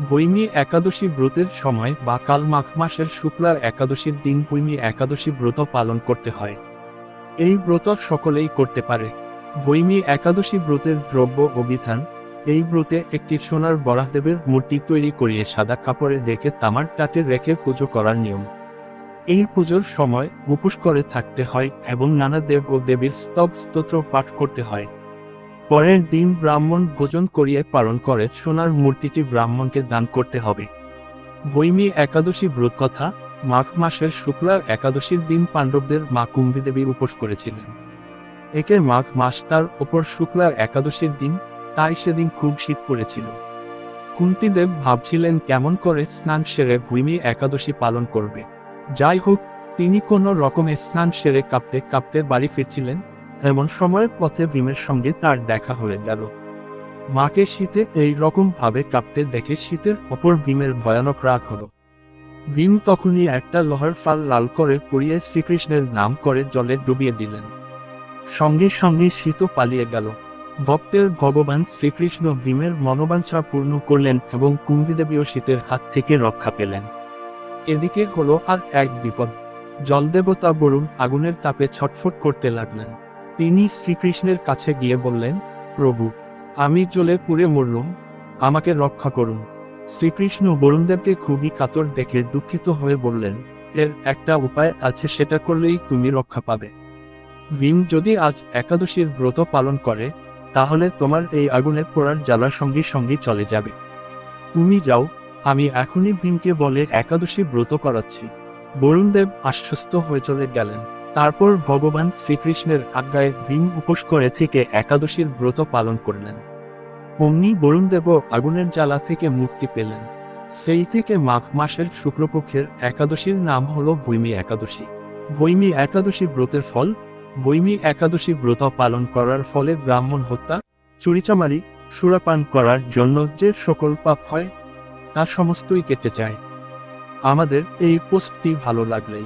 বৈমী একাদশী ব্রতের সময় বা কাল মাঘ মাসের শুক্লার একাদশীর দিন বৈমী একাদশী ব্রত পালন করতে হয়। এই ব্রত সকলেই করতে পারে। বৈমী একাদশী ব্রতের দ্রব্য ও বিধান, এই ব্রতে একটি সোনার বরাহদেবের মূর্তি তৈরি করিয়ে সাদা কাপড়ে দেখে তামার টাটে রেখে পুজো করার নিয়ম। এই পুজোর সময় উপোস করে থাকতে হয় এবং নানা দেব ও দেবীর স্তব স্তোত্র পাঠ করতে হয়। পরের দিন ব্রাহ্মণ ভোজন করিয়ে পালন করে সোনার মূর্তিটি ব্রাহ্মণকে দান করতে হবে। বৈমী একাদশী ব্রত কথা, মাঘ মাসের শুক্লা একাদশীর দিন পাণ্ডবদের মা কুম্ভী দেবী উপোস করেছিলেন। একে মাঘ মাস তার ওপর শুক্লা একাদশীর দিন, তাই সেদিন খুব শীত পড়েছিল। কুন্তিদেব ভাবছিলেন কেমন করে স্নান সেরে ভূমি একাদশী পালন করবে। যাই হোক, তিনি কোনো রকমে স্নান সেরে কাঁপতে কাঁপতে বাড়ি ফিরছিলেন। এমন সময়ের পথে ভীমের সঙ্গে তার দেখা হয়ে গেল। মাকে শীতে এই রকম ভাবে কাঁপতে দেখে শীতের অপর ভীমের ভয়ানক রাগ হলো। ভীম তখনই একটা লোহার ফাল লাল করে পুড়িয়ে শ্রীকৃষ্ণের নাম করে জলে ডুবিয়ে দিলেন। সঙ্গে সঙ্গে শীত পালিয়ে গেল। ভক্তের ভগবান শ্রীকৃষ্ণ ভীমের মনোবাঞ্ছা পূর্ণ করলেন এবং কুম্ভীদেবীও শীতের হাত থেকে রক্ষা পেলেন। এদিকে হলো আর এক বিপদ। জলদেবতা বরুণ আগুনের তাপে ছটফট করতে লাগলেন। তিনি শ্রীকৃষ্ণের কাছে গিয়ে বললেন, প্রভু, আমি জলে পুড়ে মরলুম। আমাকে রক্ষা করুন। শ্রীকৃষ্ণ বরুণদেবকে খুবই কাতর দেখে দুঃখিত হয়ে বললেন, এর একটা উপায় আছে, সেটা করলেই তুমি রক্ষা পাবে। ভীম, যদি আজ একাদশীর ব্রত পালন করে, তাহলে তোমার এই আগুনে পোড়ার জ্বালার সঙ্গে সঙ্গে চলে যাবে। তুমি যাও, আমি এখনই ভীমকে বলে একাদশী ব্রত করাচ্ছি। বরুণদেব আশ্বস্ত হয়ে চলে গেলেন। তারপর ভগবান শ্রীকৃষ্ণের আজ্ঞায় ভীম উপোস করে থেকে একাদশীর ব্রত পালন করলেন। অমনি বরুণদেবও আগুনের জ্বালা থেকে মুক্তি পেলেন। সেই থেকে মাঘ মাসের শুক্লপক্ষের একাদশীর নাম হলো বৈমী একাদশী। বৈমী একাদশী ব্রতের ফল বৈমী একাদশী ব্রত পালন করার ফলে ব্রাহ্মণ হত্যা, চুরিচামারি, সুরাপান করার জন্য যে সকল পাপ হয়, তা সমস্তই কেটে যায়। আমাদের এই পোস্টটি ভালো লাগলেই